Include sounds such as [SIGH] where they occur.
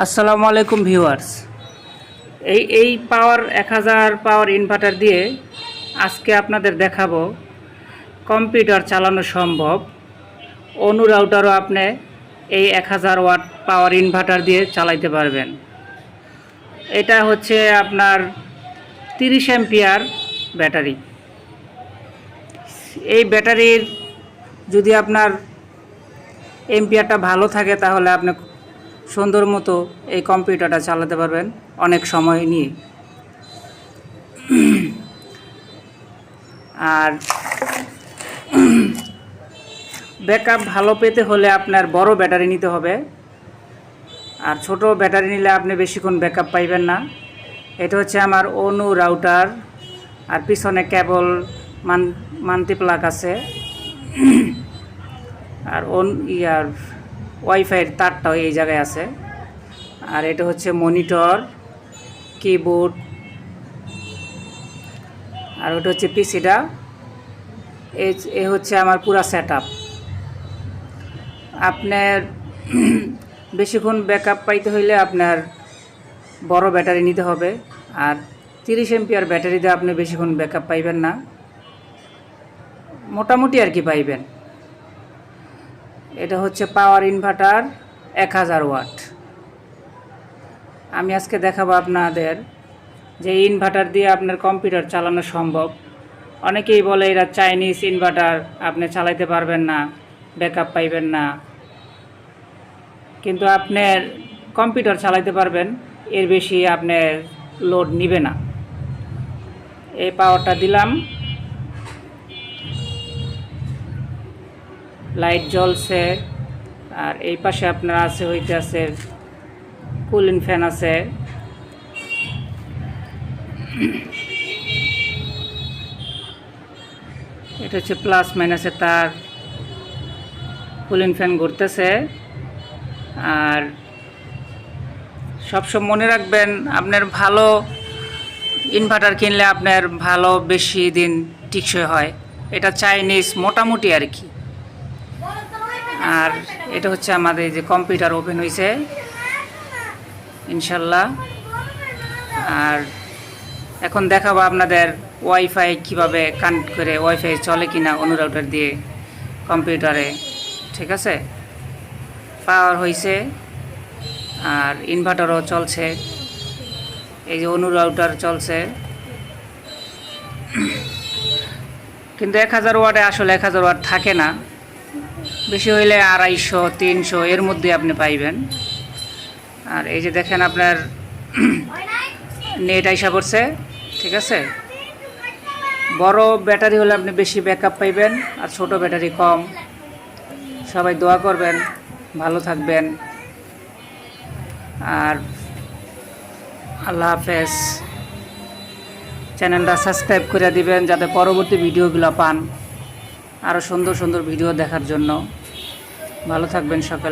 আসসালামু আলাইকুম ভিউয়ার্স। এই এই পাওয়ার এক হাজার পাওয়ার ইনভার্টার দিয়ে আজকে আপনাদের দেখাবো কম্পিউটার চালানো সম্ভব। অনু রাউটারও আপনি এই এক হাজার ওয়াট পাওয়ার ইনভার্টার দিয়ে চালাইতে পারবেন। এটা হচ্ছে আপনার তিরিশ অ্যাম্পিয়ার ব্যাটারি। এই ব্যাটারির যদি আপনার এম্পিয়ারটা ভালো থাকে তাহলে আপনি সুন্দর মতো এই কম্পিউটারটা চালাতে পারবেন অনেক সময় নিয়ে। আর ব্যাকআপ ভালো পেতে হলে আপনার বড় ব্যাটারি নিতে হবে। আর ছোট ব্যাটারি নিলে আপনি বেশিক্ষণ ব্যাকআপ পাইবেন না। এটা হচ্ছে আমার অনু রাউটার আর পিছনে কেবল মান মান্তি প্লাগ আছে। আর অন ইয়ার ওয়াইফাইয়ের তারটাও এই জায়গায় আছে। আর এটা হচ্ছে মনিটর, কিবোর্ড, আর ওটা হচ্ছে পিসিটা। এ হচ্ছে আমার পুরা সেট আপ আপনার [CLEARS THROAT] বেশিক্ষণ ব্যাকআপ পাইতে হইলে আপনার বড় ব্যাটারি নিতে হবে। আর তিরিশ এমপিআর ব্যাটারিতে আপনি বেশিক্ষণ ব্যাকআপ পাইবেন না। মোটামুটি আর কি পাইবেন। এটা হচ্ছে পাওয়ার ইনভার্টার এক হাজার ওয়াট। আমি আজকে দেখাবো আপনাদের যে ইনভার্টার দিয়ে আপনার কম্পিউটার চালানো সম্ভব। অনেকেই বলে এরা চাইনিজ ইনভার্টার, আপনি চালাইতে পারবেন না, ব্যাকআপ পাইবেন না। কিন্তু আপনার কম্পিউটার চালাইতে পারবেন, এর বেশি আপনার লোড নিবে না। এই পাওয়ারটা দিলাম। লাইট জ্বলছে, আর এই পাশে আপনার আছে হইতে আছে, কুলিং ফ্যান আছে। এটা হচ্ছে প্লাস মাইনাসে তার কুলিং ফ্যান ঘুরতেছে। আর সবসময় মনে রাখবেন, আপনার ভালো ইনভার্টার কিনলে আপনার ভালো বেশি দিন টিকসই হয়। এটা চাইনিজ মোটামুটি আর কি। আর এটা হচ্ছে আমাদের যে কম্পিউটার ওপেন হয়েছে ইনশাল্লাহ। আর এখন দেখাবো আপনাদের ওয়াইফাই কীভাবে কানেক্ট করে ওয়াইফাই চলে কিনা অনুরাউটার দিয়ে কম্পিউটারে ঠিক আছে? পাওয়ার হয়েছে আর ইনভার্টারও চলছে। এই যে অনুরাউটার চলছে। কিন্তু এক হাজার ওয়াটে আসলে এক হাজার ওয়াট থাকে না। বেশি হইলে আড়াইশো, তিনশো, এর মধ্যে আপনি পাইবেন। আর এই যে দেখেন আপনার [CLEARS THROAT] নেট আইসা করছে ঠিক আছে? বড় ব্যাটারি হলে আপনি বেশি ব্যাকআপ পাইবেন আর ছোট ব্যাটারি কম। সবাই দোয়া করবেন, ভালো থাকবেন। আর আল্লাহ হাফেজ। চ্যানেলটা সাবস্ক্রাইব করে দিবেন যাতে পরবর্তী ভিডিওগুলো পান। আরও সুন্দর সুন্দর ভিডিও দেখার জন্য। ভালো থাকবেন সকালে।